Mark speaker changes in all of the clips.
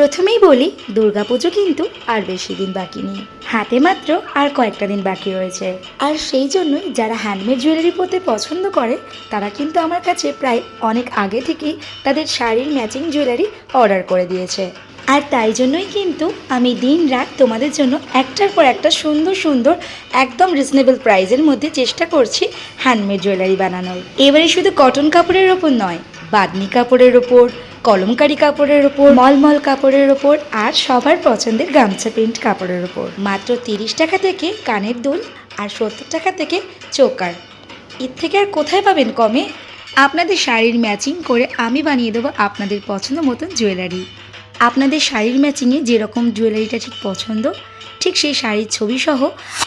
Speaker 1: প্রথমেই বলি, দুর্গাপুজো কিন্তু আর বেশি দিন বাকি নেই। হাতে মাত্র আর কয়েকটা দিন বাকি রয়েছে। আর সেই জন্যই যারা হ্যান্ডমেড জুয়েলারি পরতে পছন্দ করে, তারা কিন্তু আমার কাছে প্রায় অনেক আগে থেকেই তাদের শাড়ির ম্যাচিং জুয়েলারি অর্ডার করে দিয়েছে। আর তাই জন্যই কিন্তু আমি দিন রাত তোমাদের জন্য একটার পর একটা সুন্দর সুন্দর, একদম রিজনেবল প্রাইজের মধ্যে চেষ্টা করছি হ্যান্ডমেড জুয়েলারি বানানোর। এবারে শুধু কটন কাপড়ের ওপর নয় বাদনি কাপড়ের ওপর কলমকারি কাপড়ের ওপর মলমল কাপড়ের ওপর আর সবার পছন্দের গামছা প্রিন্ট কাপড়ের ওপর মাত্র তিরিশ টাকা থেকে কানের দুল আর সত্তর টাকা থেকে চোকার। এর থেকে আর কোথায় পাবেন কমে? আপনাদের শাড়ির ম্যাচিং করে আমি বানিয়ে দেবো আপনাদের পছন্দ মতন জুয়েলারি। আপনাদের শাড়ির ম্যাচিংয়ে যেরকম জুয়েলারিটা ঠিক পছন্দ, ঠিক সেই শাড়ির ছবি সহ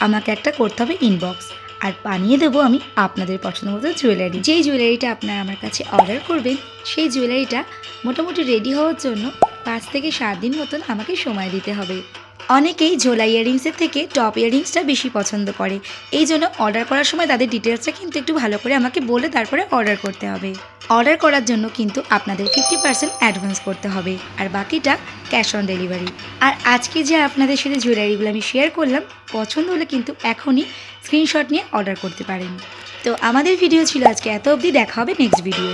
Speaker 1: আমাকে একটা করতে হবে ইনবক্স আর বানিয়ে দেবো আমি আপনাদের পছন্দ মতো জুয়েলারি যেই জুয়েলারিটা আপনারা আমার কাছে অর্ডার করবেন, সেই জুয়েলারিটা মোটামুটি রেডি হওয়ার জন্য পাঁচ থেকে সাত দিন মতন আমাকে সময় দিতে হবে। অনেকেই ঝোলা ইয়ারিংসের থেকে টপ ইয়ারিংসটা বেশি পছন্দ করে। এই জন্য অর্ডার করার সময় তাদের ডিটেলসটা কিন্তু একটু ভালো করে আমাকে বলে তারপরে অর্ডার করতে হবে। অর্ডার করার জন্য কিন্তু আপনাদের ফিফটি পার্সেন্ট অ্যাডভান্স করতে হবে আর বাকিটা ক্যাশ অন ডেলিভারি আর আজকে যে আপনাদের সাথে জুয়েলারিগুলো আমি শেয়ার করলাম, পছন্দ হলে কিন্তু এখনই স্ক্রিনশট নিয়ে অর্ডার করতে পারেন। তো আমাদের ভিডিও ছিল আজকে, এত অবধি দেখা হবে নেক্সট ভিডিও